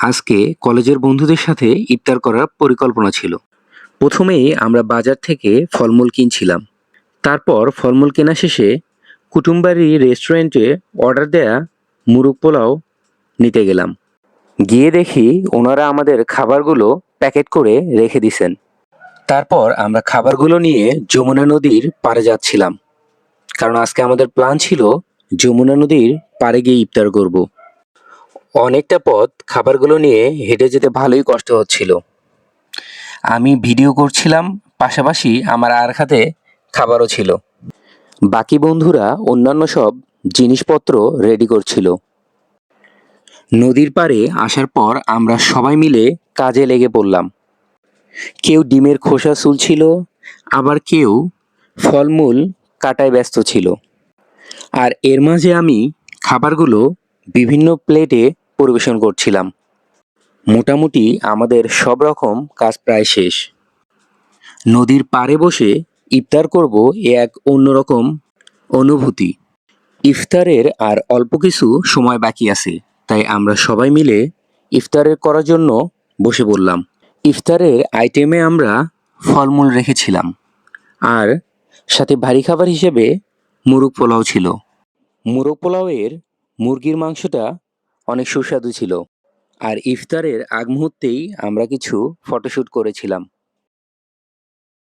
আজকে কলেজের বন্ধুদের সাথে ইফতার করার পরিকল্পনা ছিল। প্রথমেই আমরা বাজার থেকে ফলমূল কিনছিলাম। তারপর ফলমূল কেনা শেষে কুটুমবাড়ি রেস্টুরেন্টে অর্ডার দেয়া মুরগ পোলাও নিতে গেলাম। গিয়ে দেখি ওনারা আমাদের খাবারগুলো প্যাকেট করে রেখে দিছেন। তারপর আমরা খাবারগুলো নিয়ে যমুনা নদীর পাড়ে যাচ্ছিলাম। কারণ আজকে আমাদের প্ল্যান ছিল যমুনা নদীর পাড়ে গিয়ে ইফতার করব। অনেকটা পথ খাবারগুলো নিয়ে হেঁটে যেতে ভালোই কষ্ট হচ্ছিল। আমি ভিডিও করছিলাম, পাশাপাশি আমার আর হাতে খাবারও ছিল। বাকি বন্ধুরা অন্যান্য সব জিনিসপত্র রেডি করছিল। নদীর পাড়ে আসার পর আমরা সবাই মিলে কাজে লেগে পড়লাম। কেউ ডিমের খোসা ছিল আবার কেউ ফলমূল কাটায় ব্যস্ত ছিল। আর এর মাঝে আমি খাবারগুলো বিভিন্ন প্লেটে পরিবেশন করছিলাম। মোটামুটি আমাদের সব রকম কাজ প্রায় শেষ। নদীর পাড়ে বসে ইফতার করব এ এক অন্যরকম অনুভূতি। ইফতারের আর অল্প কিছু সময় বাকি আছে, তাই আমরা সবাই মিলে ইফতারের করার জন্য বসে পড়লাম। ইফতারের আইটেমে আমরা ফলমূল রেখেছিলাম, আর সাথে ভারী খাবার হিসেবে মুরগ পোলাও ছিল। মুরগ পোলাওয়ের মুরগির মাংসটা অনেক সুস্বাদু ছিল। আর ইফতারের আগ মুহূর্তেই আমরা কিছু ফটোশ্যুট করেছিলাম।